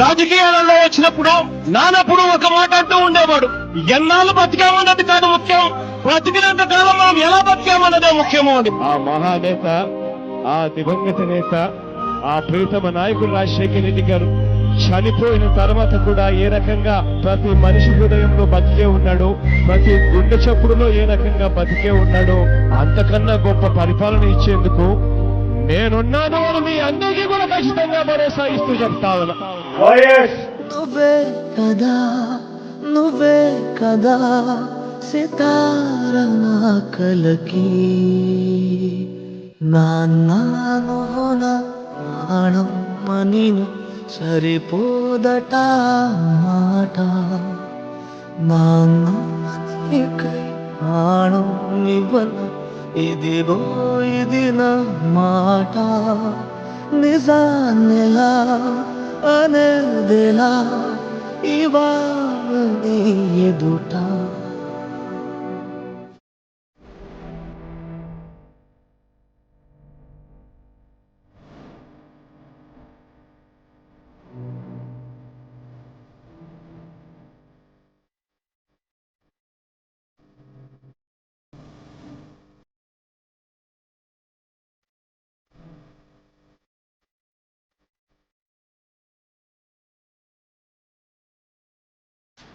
రాజకీయాలలో వచ్చినప్పుడు నానప్పుడు ఒక మాట అంటూ ఉండేవాడు ఎన్నాళ్ళు బతికామన్నది కాదు ముఖ్యం. బతికినంత కాలం మనం ఎలా బతికామన్నదే ముఖ్యము అని. ఆ మహానేత ఆ దివంగత నేత ఆ ప్రీతమ నాయకుడు రాజశేఖర రెడ్డి గారు చనిపోయిన తర్వాత కూడా ఏ రకంగా ప్రతి మనిషి హృదయంలో బతికే ఉన్నాడు ప్రతి గుండె చప్పుడులో ఏ రకంగా బతికే ఉన్నాడో అంతకన్నా గొప్ప పరిపాలన ఇచ్చేందుకు నేనున్నాను అని మీ అందరికీ కూడా ఖచ్చితంగా భరోసా ఇస్తూ చెప్తా ఉన్నా. నువ్వే కదా నువ్వే కదా సితార నా కలకి. నాన్న నువ్వు నా సరిపోదట మాట. నాన్న నీకై ప్రాణం ఇవ్వన. ఇదిగో ఇది నా మాట నిజాన్నెలా అనేదిలా ఇవాళ నీ ఎదుట.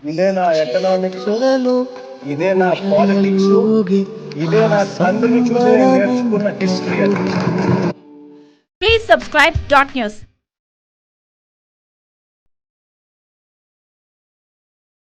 ఇదే నా ఎకనామిక్స్ ఇదే నా పాలిటిక్స్ ఇదే నా తండ్రిని చూసి నేర్చుకున్న history please subscribe dot news